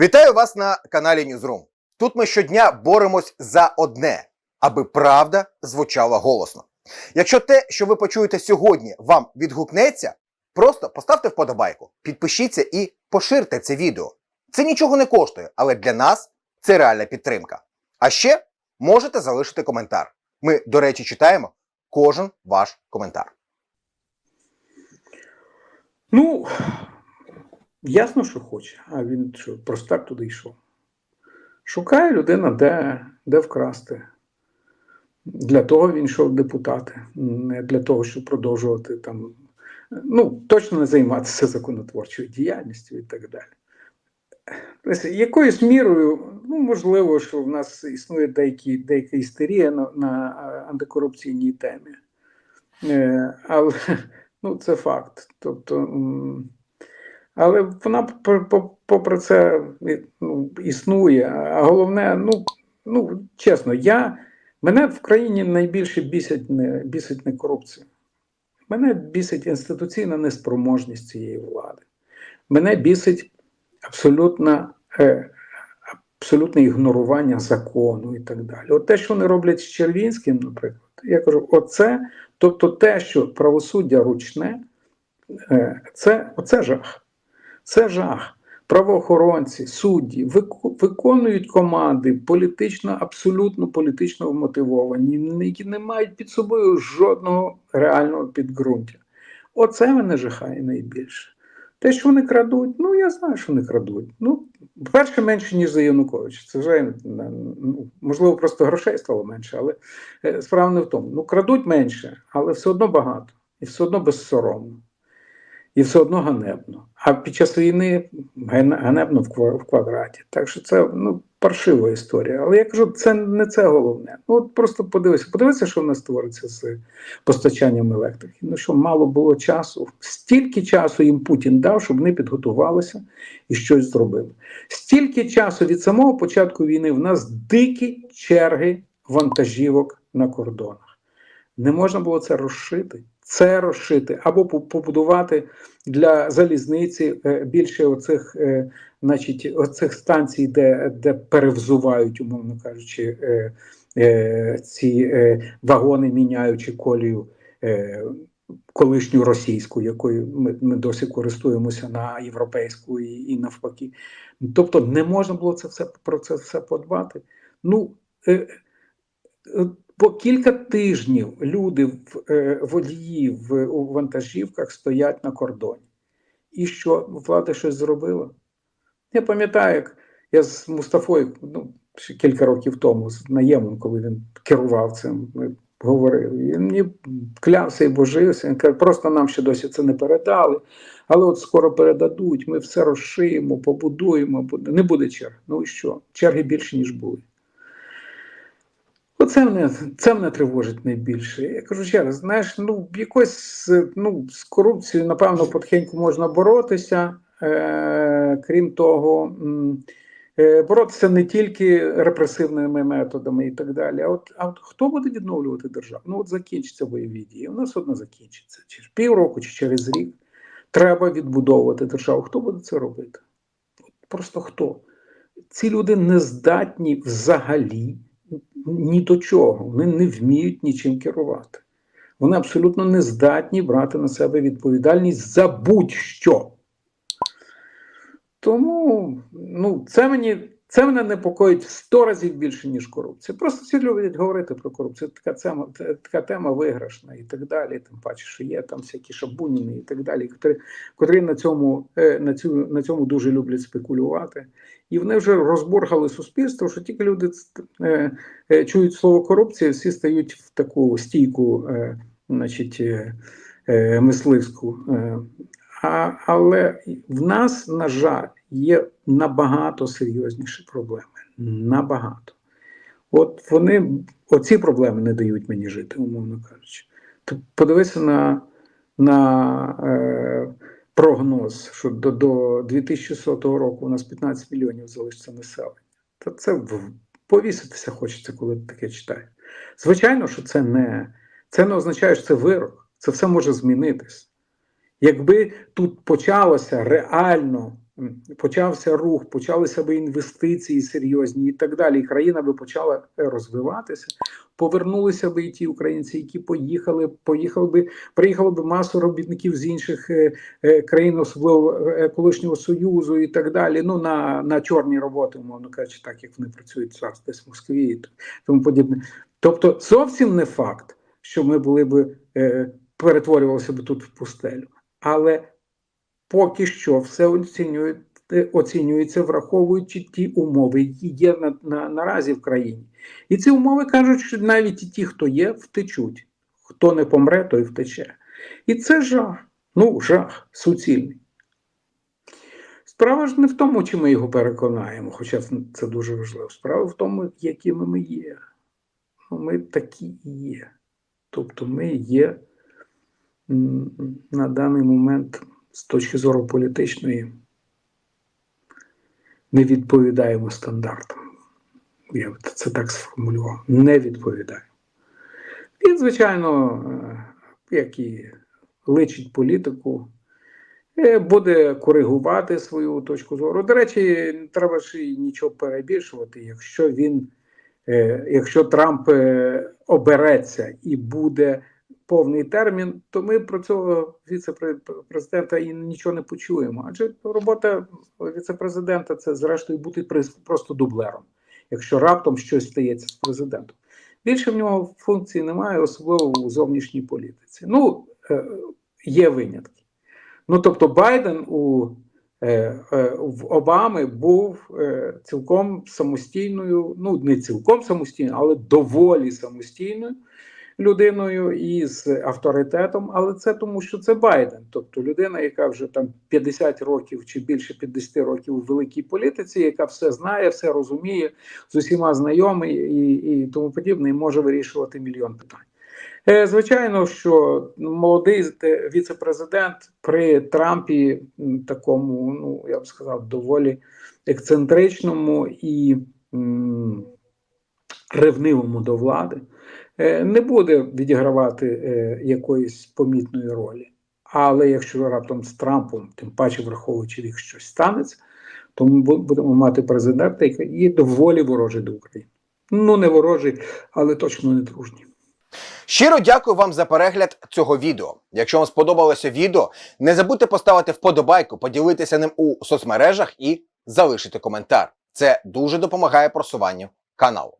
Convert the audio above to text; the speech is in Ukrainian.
Вітаю вас на каналі Ньюзрум. Тут ми щодня боремось за одне, аби правда звучала голосно. Якщо те, що ви почуєте сьогодні, вам відгукнеться, просто поставте вподобайку, підпишіться і поширте це відео. Це нічого не коштує, але для нас це реальна підтримка. А ще можете залишити коментар. Ми, до речі, читаємо кожен ваш коментар. Ну, ясно, що хоче, а він що, просто так туди йшов. Шукає людина, де, де вкрасти. Для того він йшов депутати, не для того, щоб продовжувати там, ну, точно не займатися законотворчою діяльністю і так далі. Тобто, якоюсь мірою, ну, можливо, що в нас існує деякі, деяка істерія на, на антикорупційній темі. Е, але ну, це факт. Тобто, але вона по- по- попри це ну, існує. А головне, ну, ну чесно, я, мене в країні найбільше бісить не, бісить не корупція. Мене бісить інституційна неспроможність цієї влади. Мене бісить абсолютно, е, абсолютне ігнорування закону і так далі. От те, що вони роблять з Червінським, наприклад, я кажу, оце, тобто те, що правосуддя ручне, е, це оце жах. Це жах. Правоохоронці, судді виконують команди політично, абсолютно політично вмотивовані, які не мають під собою жодного реального підґрунтя. Оце мене жахає найбільше. Те, що вони крадуть, ну я знаю, що вони крадуть. Ну, перше, менше, ніж за Януковича. Це вже ну, можливо, просто грошей стало менше, але е, справа не в тому. Ну, крадуть менше, але все одно багато, і все одно безсоромно, і все одно ганебно. А під час війни ганебно в квадраті. Так що це ну, паршива історія. Але я кажу, це не це головне. Ну, от просто подивися, подивися, що в нас твориться з постачанням електрики. Ну що мало було часу. Стільки часу їм Путін дав, щоб вони підготувалися і щось зробили. Стільки часу від самого початку війни в нас дикі черги вантажівок на кордонах. Не можна було це розшити. Це розшити або побудувати для залізниці е, більше оцих, е, значить, оцих станцій, де, де перевзувають, умовно кажучи, е, ці вагони, міняючи колію колишню російську, якою ми, ми досі користуємося на європейську і, і навпаки. Тобто не можна було це все про це все подбати. Ну по кілька тижнів люди в е, водії в вантажівках стоять на кордоні. І що влада щось зробила? Я пам'ятаю, як я з Мустафою ну, ще кілька років тому з наємом, коли він керував цим, ми говорили. Він мені клявся і божився. Він каже, просто нам ще досі це не передали. Але от скоро передадуть, ми все розшиємо, побудуємо, не буде черг. Ну і що? Черги більше, ніж були. Оце мене, це мене тривожить найбільше. Я кажу ще раз, знаєш, ну якось ну, з корупцією, напевно, потихеньку можна боротися. Е, крім того, е, боротися не тільки репресивними методами і так далі. А от, а от хто буде відновлювати державу? Ну от закінчаться бойові дії. У нас одно закінчиться. Чи ж півроку, чи через рік треба відбудовувати державу. Хто буде це робити? Просто хто? Ці люди не здатні взагалі ні до чого. Вони не вміють нічим керувати. Вони абсолютно не здатні брати на себе відповідальність за будь-що. Тому ну, це мені це мене непокоїть в 100 разів більше, ніж корупція. Просто всі люблять говорити про корупцію. Така тема, така тема виграшна і так далі. Тим паче, що є там всякі шабуніни і так далі, котрі, котрі на цьому, е, на, цю, на цьому дуже люблять спекулювати. І вони вже розбургали суспільство, що тільки люди е, е, чують слово корупція, всі стають в таку стійку, значить, мисливську. А, але в нас, на жаль, є набагато серйозніші проблеми. Набагато. От вони, оці проблеми не дають мені жити, умовно кажучи. Подивися на, на е, прогноз, що до, до 2100 року у нас 15 мільйонів залишиться населення. Та це повіситися хочеться, коли ти таке читаєш. Звичайно, що це не, це не означає, що це вирок. Це все може змінитись. Якби тут почалося реально почався рух, почалися би інвестиції серйозні і так далі. І країна би почала е, розвиватися. Повернулися би і ті українці, які поїхали, поїхали би, приїхало би масу робітників з інших е, е, країн, особливо колишнього союзу і так далі. Ну на, на чорні роботи, умовно кажучи, так як вони працюють зараз десь в Москві і тому подібне. Тобто, зовсім не факт, що ми були би перетворювалися б тут в пустелю, але поки що все оцінюють. е, Оцінюється, враховуючи ті умови, які є на, на, наразі в країні. І ці умови кажуть, що навіть ті, хто є, втечуть. Хто не помре, той втече. І це жах. Ну, жах суцільний. Справа ж не в тому, чи ми його переконаємо, хоча це дуже важливо. Справа в тому, якими ми є. Ну, ми такі і є. Тобто ми є на даний момент з точки зору політичної, не відповідаємо стандартам. Я це так сформулював. Не відповідає. Він, звичайно, е, як і личить політику, е, буде коригувати свою точку зору. До речі, не треба ж і нічого перебільшувати, якщо він, е, якщо Трамп обереться і буде повний термін, то ми про цього віце-президента і нічого не почуємо. Адже робота віце-президента це, зрештою, бути просто дублером якщо раптом щось стається з президентом. Більше в нього функції немає, особливо у зовнішній політиці. Ну, е, є винятки. Ну, тобто, Байден у е, е, в Обами був цілком самостійною, ну не цілком самостійною, але доволі самостійною людиною із авторитетом. Але це тому, що це Байден, тобто людина, яка вже там 50 років чи більше 50 років у великій політиці, яка все знає, все розуміє, з усіма знайомий і, і тому подібне, і може вирішувати мільйон питань. Е, Звичайно, що молодий віце-президент при Трампі такому, ну я б сказав, доволі ексцентричному і м, ревнивому до влади, не буде відігравати е, якоїсь помітної ролі. Але якщо раптом з Трампом, тим паче враховуючи, якщо щось станеться, то ми будемо мати президента, який є доволі ворожий до України. Ну, не ворожий, але точно не дружній. Щиро дякую вам за перегляд цього відео. Якщо вам сподобалося відео, не забудьте поставити вподобайку, поділитися ним у соцмережах і залишити коментар. Це дуже допомагає просуванню каналу.